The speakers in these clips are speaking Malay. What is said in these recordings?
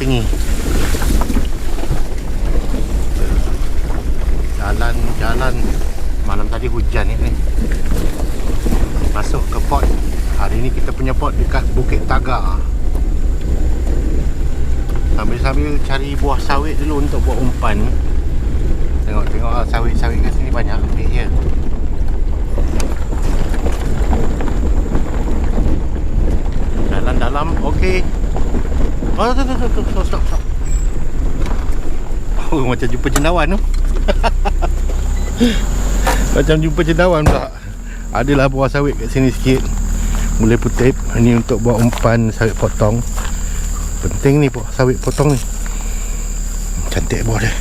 tinggi Jalan Jalan. Malam tadi hujan ni ni. Masuk ke port. Hari ni kita punya port dekat Bukit Tagar. Sambil-sambil cari buah sawit dulu untuk buat umpan. Tengok-tengok ah, sawit-sawit kat sini banyak ambil je Jalan dalam okey. Oh tu tu tu tu stop stop stop. Oh macam jumpa cendawan tu. macam jumpa cendawan pula. Adalah buah sawit kat sini sikit. Mulai putih. Ini untuk buat umpan sawit potong. Penting ni buah sawit potong ni. Cantik buah dia.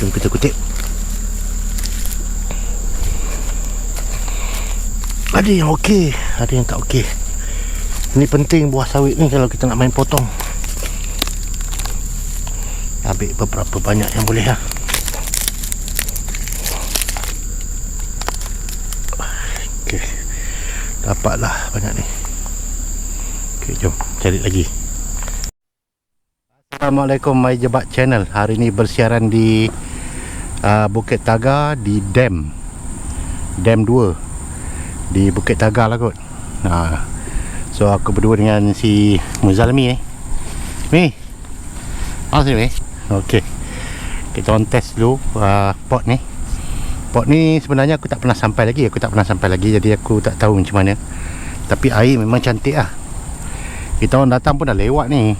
Jom kita kutip. Ada yang okey, ada yang tak okey. Ini penting buah sawit ni kalau kita nak main potong. Ambil beberapa banyak yang boleh lah. Okey. Dapatlah banyak ni. Okey, jom cari lagi. Assalamualaikum My Jebat Channel. Hari ni bersiaran di uh, Bukit Tagar di Dam. Dam 2 di Bukit Tagar lah kot. Nah, So aku berdua dengan si Muzalmi ni Mi? Ah sini Mi? Okay Kita on test dulu uh, Pot ni. Pot ni sebenarnya aku tak pernah sampai lagi. Aku tak pernah sampai lagi Jadi aku tak tahu macam mana. Tapi air memang cantik lah Kita orang datang pun dah lewat ni.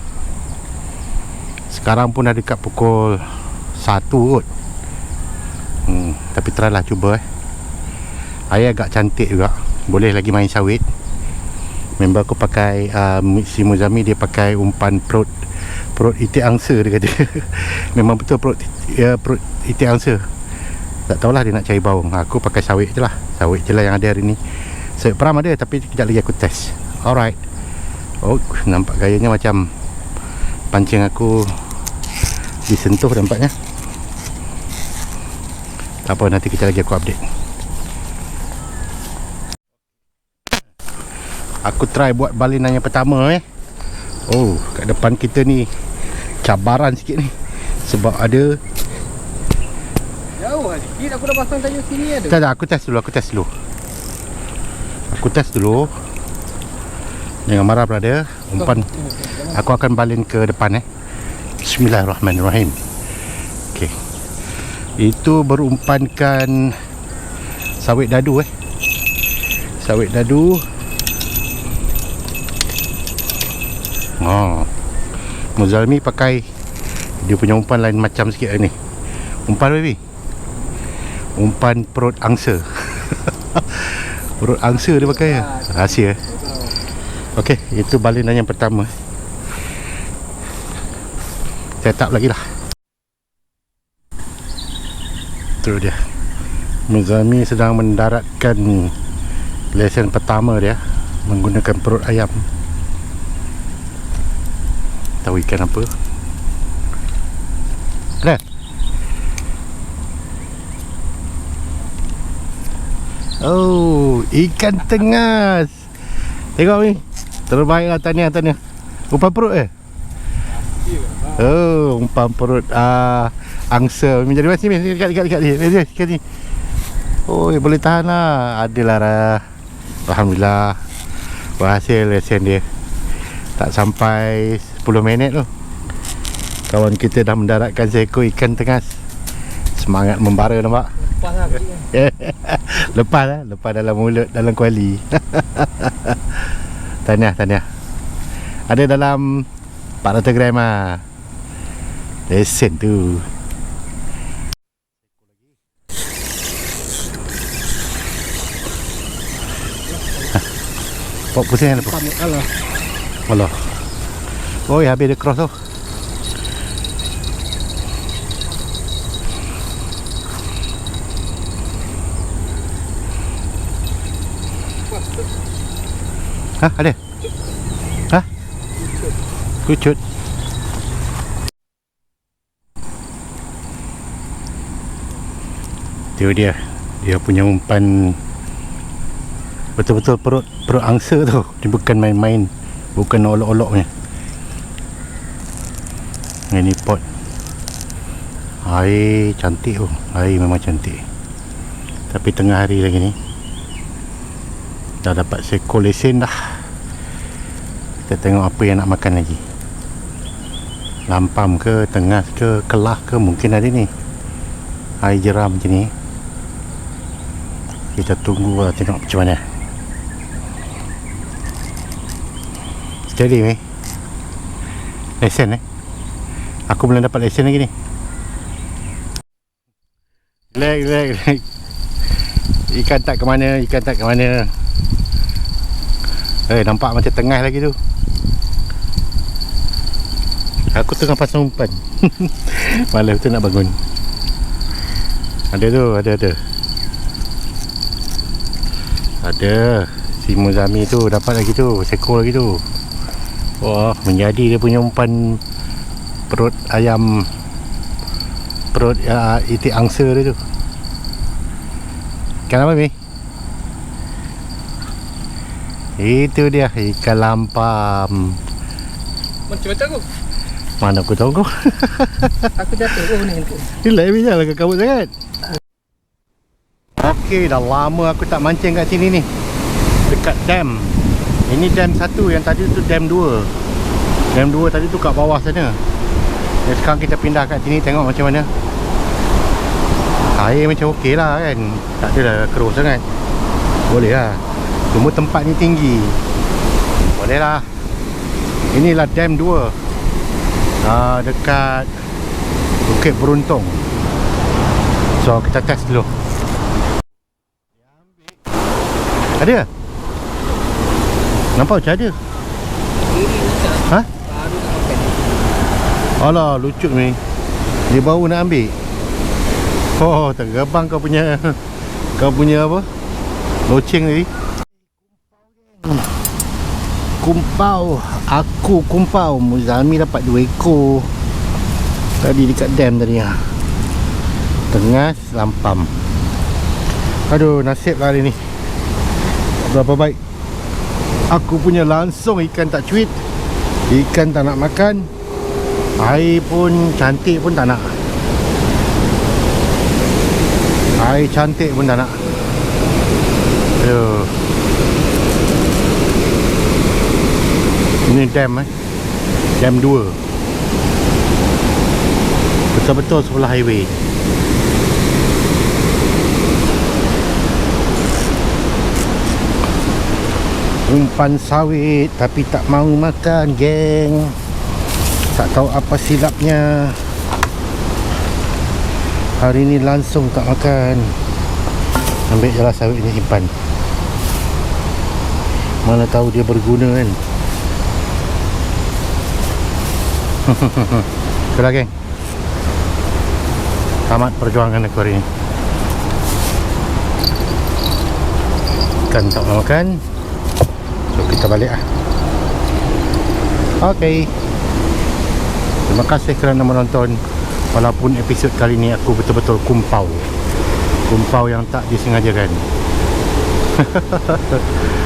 Sekarang pun dah dekat pukul 1 kot. Hmm, Tapi try lah cuba eh. Air agak cantik juga. Boleh lagi main sawit Member aku pakai uh, Si Muzami dia pakai umpan perut Perut itik angsa dia kata. Memang betul perut ya, Perut itik angsa. Tak tahulah dia nak cari bau Aku pakai sawit je lah. Sawit je lah yang ada hari ni. Sawit peram ada Tapi kejap lagi aku test. Alright. Oh nampak gayanya macam Pancing aku Disentuh nampaknya Tak apa nanti kita lagi aku update Aku try buat balinan yang pertama eh. Oh, kat depan kita ni cabaran sikit ni. Sebab ada Jauh lah sikit aku dah pasang tajuk sini ada. Tak tak aku test dulu, aku test dulu. Aku test dulu. Jangan marah brother. Umpan aku akan balin ke depan eh. Bismillahirrahmanirrahim. Okey. Itu berumpankan sawit dadu eh. Sawit dadu Oh. Muzalmi pakai dia punya umpan lain macam sikit ni. Umpan baby. Umpan perut angsa. perut angsa dia pakai ya. Rahsia. eh. Okey, itu balinan yang pertama. Set up lagi lah. Itu dia. Muzalmi sedang mendaratkan lesen pertama dia menggunakan perut ayam. Tahu ikan apa. Ada Oh Ikan tengas. Tengok ni. Terbaiklah tahniah tahniah Umpan perut eh? Oh Umpan perut. Uh, Angsa Menjadi macam ni Dekat dekat dekat Dekat dekat ni. Oh boleh tahan lah. Adalah lah Alhamdulillah. Berhasil lesen dia. Tak sampai 10 minit tu. Kawan kita dah mendaratkan seekor ikan tengas. Semangat membara nampak? Lepas lah kan. Lepas lah. Lepas dalam mulut Dalam kuali. Tahniah Tahniah. Ada dalam 400 gram lah. Lesen tu. Pok pusing kan Allah. Allah Oh ya habis dia cross tu Hah ada? Hah? Kucut Itu dia Dia punya umpan Betul-betul perut Perut angsa tu. Dia bukan main-main. Bukan olok-olok punya Ini pot. Air cantik oh. Air memang cantik. Tapi tengah hari lagi ni Dah dapat seekor lesen dah. Kita tengok apa yang nak makan lagi. Lampam ke Tengas ke Kelah ke Mungkin ada ni. Air jeram macam ni. Kita tunggu lah Tengok macam mana. Steady meh Lesen eh Aku belum dapat lesen lagi ni. Relax, relax, relax. Ikan tak ke mana, ikan tak ke mana. Eh, nampak macam tengah lagi tu. Aku tengah pasang umpan. Malam tu nak bangun. Ada tu, ada, ada. Ada. Si Muzami tu dapat lagi tu Sekor lagi tu. Wah, menjadi dia punya umpan perut ayam perut uh, itik angsa dia tu ikan apa ni itu dia ikan lampam Macam-macam aku. mana aku tahu kau Aku jatuh. Oh ni. ni. Relax bijak lah kabut sangat Okey dah lama aku tak mancing kat sini ni Dekat dam Ini dam satu yang tadi tu dam dua Dam dua tadi tu kat bawah sana Dan sekarang kita pindah kat sini tengok macam mana. Air macam okey lah kan. Tak adalah keruh sangat. Boleh lah. Cuma tempat ni tinggi. Boleh lah. Inilah dam dua. Uh, Dekat Bukit Beruntung. So kita test dulu. Ada? Nampak macam ada? Ha? Alah lucu ni Dia baru nak ambil. Oh tergebang kau punya Kau punya apa? Loceng tadi Kumpau. Aku kumpau. Muzami dapat dua ekor. Tadi dekat dam tadi ha. Tengah lampam. Aduh nasib lah hari ni. Berapa baik. Aku punya langsung ikan tak cuit. Ikan tak nak makan Air pun cantik pun tak nak. Air cantik pun tak nak. Aduh. Ini dam eh. Dam 2 Betul-betul sebelah highway. Umpan sawit Tapi tak mau makan geng Tak tahu apa silapnya. Hari ni langsung tak makan. Ambil je lah sawit ni simpan. Mana tahu dia berguna kan? Itulah geng. Tamat perjuangan aku hari ni. Ikan tak makan. So kita balik lah. Okay Terima kasih kerana menonton. Walaupun episod kali ni aku betul-betul kumpau. Kumpau yang tak disengajakan